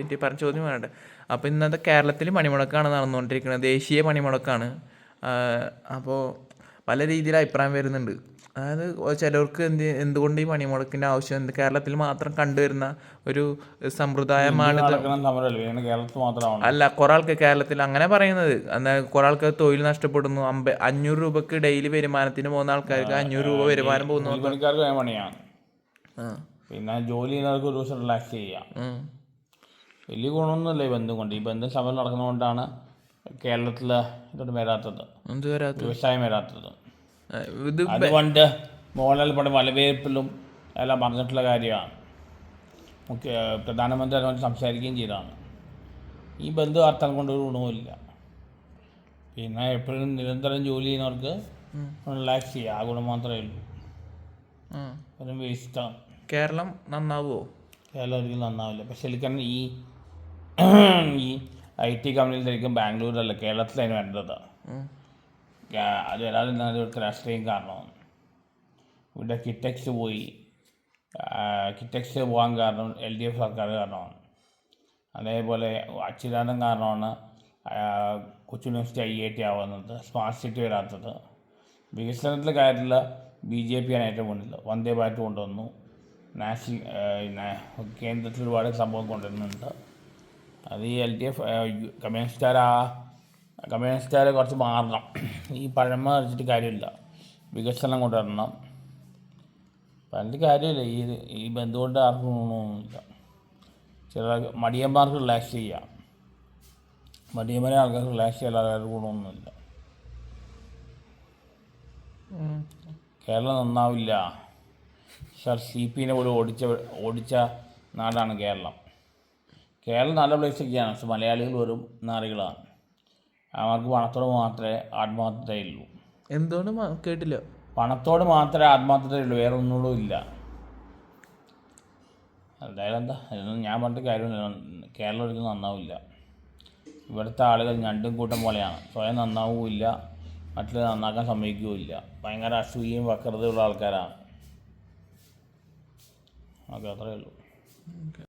എനിക്ക് പറഞ്ഞ ചോദ്യം വേണ്ട അപ്പോൾ ഇന്നത്തെ കേരളത്തിൽ പണിമുടക്കാണ് നടന്നുകൊണ്ടിരിക്കുന്നത്. ദേശീയ പണിമുടക്കാണ് അപ്പോൾ പല രീതിയിൽ അഭിപ്രായം വരുന്നുണ്ട്. അതായത് ചിലർക്ക് എന്ത് എന്തുകൊണ്ട് ഈ പണിമുടക്കിന്റെ ആവശ്യം? എന്ത് കേരളത്തിൽ മാത്രം കണ്ടുവരുന്ന ഒരു സമ്പ്രദായമാണ് അല്ല കുറേ ആൾക്ക് കേരളത്തിൽ അങ്ങനെ പറയുന്നത്. എന്നാൽ കുറേ ആൾക്ക് തൊഴിൽ നഷ്ടപ്പെടുന്നു. അമ്പ അഞ്ഞൂറ് രൂപക്ക് ഡെയിലി വരുമാനത്തിന് പോകുന്ന ആൾക്കാർക്ക് അഞ്ഞൂറ് രൂപ വരുമാനം പോകുന്നു. പിന്നെ ജോലി ചെയ്യുന്നവർക്ക് ഒരു ദിവസം റിലാക്സ് ചെയ്യാം. വലിയ ഗുണമൊന്നുമില്ല ഈ ബന്ധം കൊണ്ട്. ഈ ബന്ധം സമരം നടക്കുന്നതുകൊണ്ടാണ് കേരളത്തിൽ ഇതൊന്നും വരാത്തത് എന്ത് വ്യവസായം വരാത്തത് ഇത് അതുകൊണ്ട് മോഹൻലാൽ പടം വലവേൽപ്പിലും എല്ലാം പറഞ്ഞിട്ടുള്ള കാര്യമാണ്. മുഖ്യ പ്രധാനമന്ത്രി അതുകൊണ്ട് സംസാരിക്കുകയും ചെയ്തതാണ്. ഈ ബന്ധു വാർത്തകൾ കൊണ്ട് ഒരു ഗുണവുമില്ല. പിന്നെ എപ്പോഴും നിരന്തരം ജോലി ചെയ്യുന്നവർക്ക് റിലാക്സ് ചെയ്യുക ആ ഗുണം മാത്രമേ ഉള്ളൂ. അതും വേസ്റ്റാണ് കേരളം നന്നാവുമോ? കേരളം ഒരിക്കലും നന്നാവില്ല. പക്ഷെ ശരിക്കും ഈ ഈ ഐ ടി കമ്പനിയിലായിരിക്കും ബാംഗ്ലൂരിലല്ല കേരളത്തിലാണ് വേണ്ടത് അത് വരാതെ ഇവിടുത്തെ രാഷ്ട്രീയം കാരണം. ഇവിടെ കിറ്റക്സ് പോയി. കിറ്റക്സ് പോകാൻ കാരണം എൽ ഡി എഫ് സർക്കാർ കാരണമാണ് അതേപോലെ അച്യുതാനന്ദൻ കാരണമാണ് Kochi university I I T ആവുന്നത് സ്മാർട്ട് സിറ്റി വരാത്തത്. വികസനത്തിന്റെ കാര്യത്തിൽ ബി ജെ പി ആണ് ഏറ്റവും മുന്നിൽ. വന്ദേ ഭാരത് കൊണ്ടുവന്നു. നാഷണൽ കേന്ദ്രത്തിൽ ഒരുപാട് സംഭവം കൊണ്ടുവരുന്നുണ്ട്. അത് ഈ എൽ ഡി എഫ് കമ്മ്യൂണിസ്റ്റുകാർ ആ കമ്മ്യൂണിസ്റ്റുകാരെ കുറച്ച് മാറണം. ഈ പഴമ വെച്ചിട്ട് കാര്യമില്ല. വികസനം കൊണ്ടുവരണം. പണ്ട് കാര്യമില്ല. ഈ ഈ ബന്ധുകൊണ്ട് ആർക്കും ഗുണമൊന്നുമില്ല. ചില മടിയന്മാർക്ക് റിലാക്സ് ചെയ്യാം. മടിയന്മാരെ ആൾക്കാർക്ക് റിലാക്സ് ചെയ്യാതെ ഗുണമൊന്നുമില്ല. കേരളം നന്നാവില്ല. സർ സി പിനെ പോലും ഓടിച്ച ഓടിച്ച നാടാണ് കേരളം. കേരളം നല്ല പ്ലേസൊക്കെയാണ് പക്ഷെ മലയാളികൾ വെറും നാറികളാണ്. അവർക്ക് പണത്തോട് മാത്രമേ ആത്മാർത്ഥതയുള്ളൂ എന്തുകൊണ്ട് കേട്ടില്ല? പണത്തോട് മാത്രമേ ആത്മാർത്ഥതയുള്ളൂ വേറെ ഒന്നുകൂടും ഇല്ല. എന്തായാലും എന്താ ഇതൊന്നും ഞാൻ പറഞ്ഞിട്ട് കാര്യമില്ല. കേരളം ഒരിക്കലും നന്നാവില്ല. ഇവിടുത്തെ ആളുകൾ രണ്ടും കൂട്ടം പോലെയാണ്. സ്വയം നന്നാവുകയില്ല. മറ്റുള്ള നന്നാക്കാൻ സമ്മതിക്കുകയില്ല ഭയങ്കര അസൂയയും വക്രതയുള്ള ആൾക്കാരാണ്. ഓക്കെ അത്രയേ ഉള്ളൂ.